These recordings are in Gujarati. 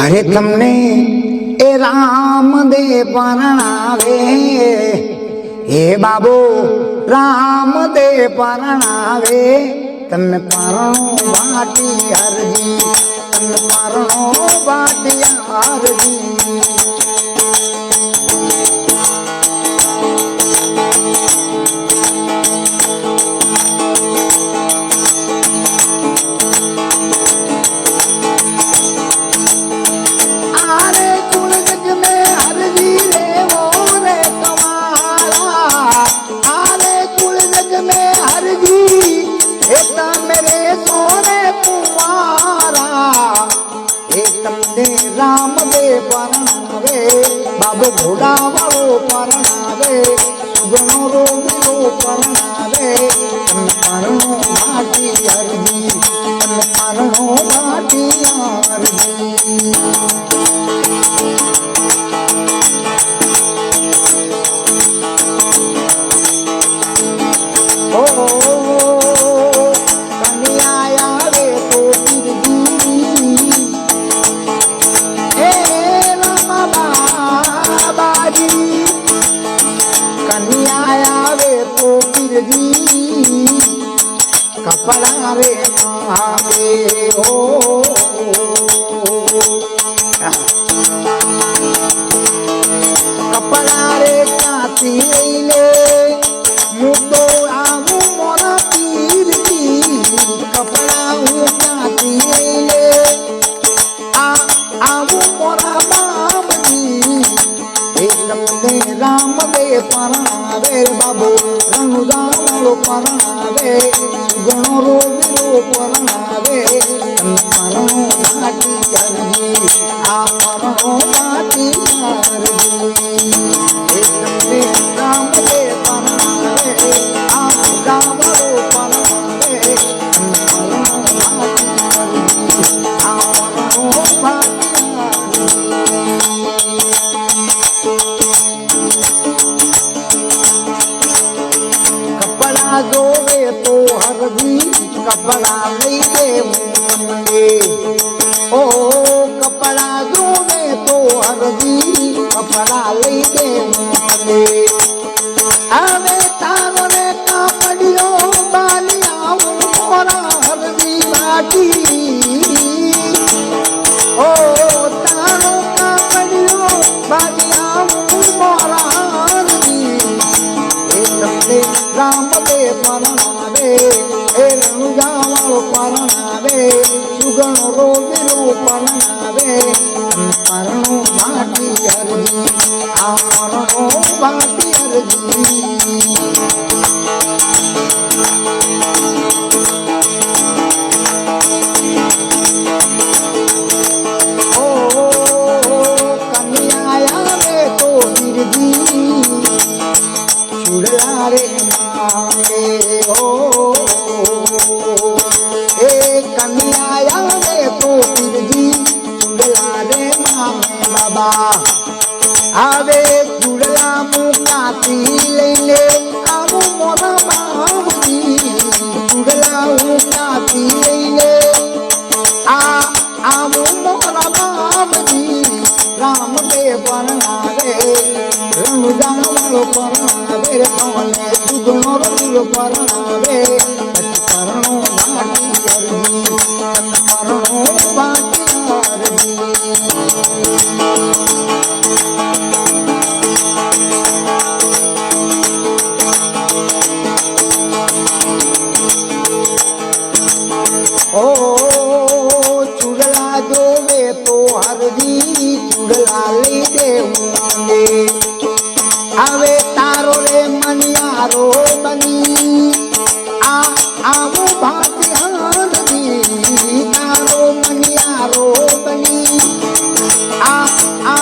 અરે તમને એ રામ દે પરણાવે. એ બાબો રામ દે પરણાવે. તમે પરણો વાટી હરજી તમે પરણો વાટી હરજી పరుణాలే కన్న పరుణు કપડા રે કાતી લઈને તો આવું મોરા પીરથી કપડા હું ક્યાંથી લઈને આ આવું મોરા બાપજી એ તમને રામ દે પરણાવે બાબો પરણો માટી તો હરજી કપડા લઈ દે મને હવે તારો રે કાપડિયો બાલી આવું મોરા હરજી બાટી ઓ તારો કાપડિયો બાલી આવું મોરા હરજી એ તમને રામ દે પરણાવે એ રણુજાવાળો પરણાવે સુગણ રોગીરો પરણાવે પરણો বাটিয়ার আমার ও বাটিয়ার બાબા. આવે ચૂડલા મુકાતી લઈને આવું મોરા બાબી ચૂડલા મુકાતી લઈને આ આવું મોરા બાબી રામદેવ પરણાવે પરણાવે રણુજાવાળો પરણાવે કમલે સુગણો રંગલો પરણાવે ઓ ચૂડલા જોવે તો હરજી ચૂડલા લઈ દેવું મને હવે તારો રે મનિયારો બની આ આવું હરજી તારો મનિયારો બની. આ આવું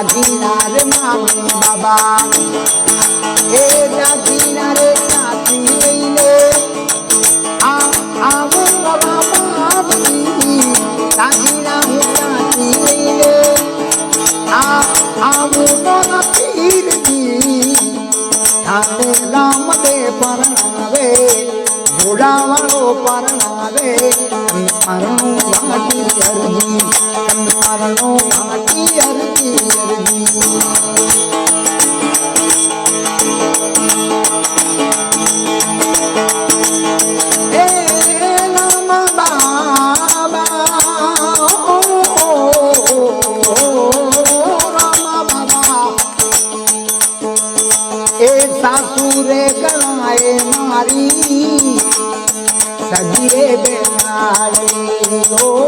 নাজিনার মামি বাবা। এ নাজিনারে কাছে এলে আবু বাবা বাবি নাজিনা কাছে এলে আবু বাবা ফিরবি। তাতে নামতে পরণাবে বুড়াওয়াও পরণাবে মরণ বাটি অর্জি মরণ বাটি অর্জি રે મારી સજીએ બેનારી ઓ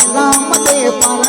I'm a de par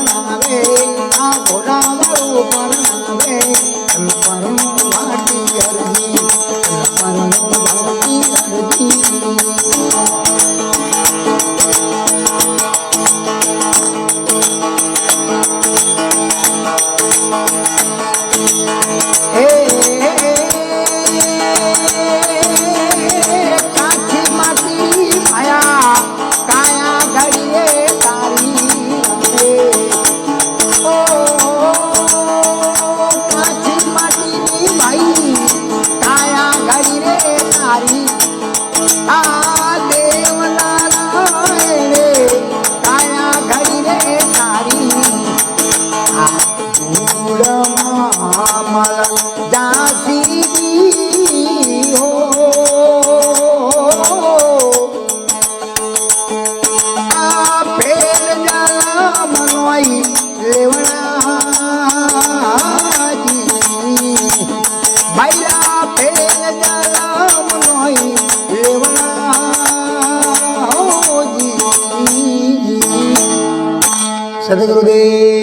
సద్గురుదేవ్